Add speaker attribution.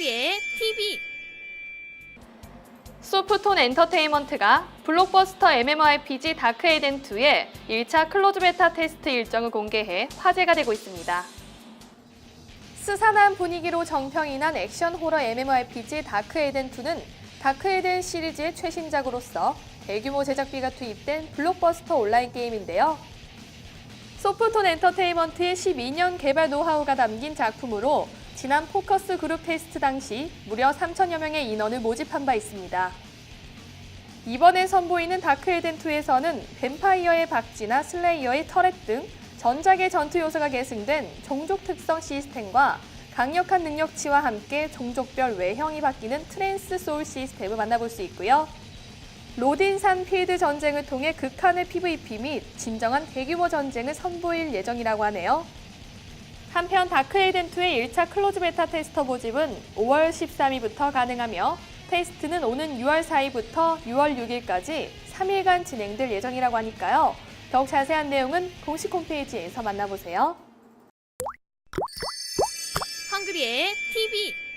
Speaker 1: 한글이의 TV
Speaker 2: 소프톤 엔터테인먼트가 블록버스터 MMORPG 다크에덴 2의 1차 클로즈 베타 테스트 일정을 공개해 화제가 되고 있습니다. 스산한 분위기로 정평이 난 액션 호러 MMORPG 다크에덴 2는 다크에덴 시리즈의 최신작으로서 대규모 제작비가 투입된 블록버스터 온라인 게임인데요. 소프톤 엔터테인먼트의 12년 개발 노하우가 담긴 작품으로 지난 포커스 그룹 테스트 당시 무려 3천여 명의 인원을 모집한 바 있습니다. 이번에 선보이는 다크에덴2에서는 뱀파이어의 박쥐나 슬레이어의 터렛 등 전작의 전투 요소가 계승된 종족 특성 시스템과 강력한 능력치와 함께 종족별 외형이 바뀌는 트랜스 소울 시스템을 만나볼 수 있고요. 로딘산 필드 전쟁을 통해 극한의 PVP 및 진정한 대규모 전쟁을 선보일 예정이라고 하네요. 한편 다크에덴2의 1차 클로즈 베타 테스터 모집은 5월 13일부터 가능하며 테스트는 오는 6월 4일부터 6월 6일까지 3일간 진행될 예정이라고 하니까요. 더욱 자세한 내용은 공식 홈페이지에서 만나보세요.
Speaker 1: 한글이의 TV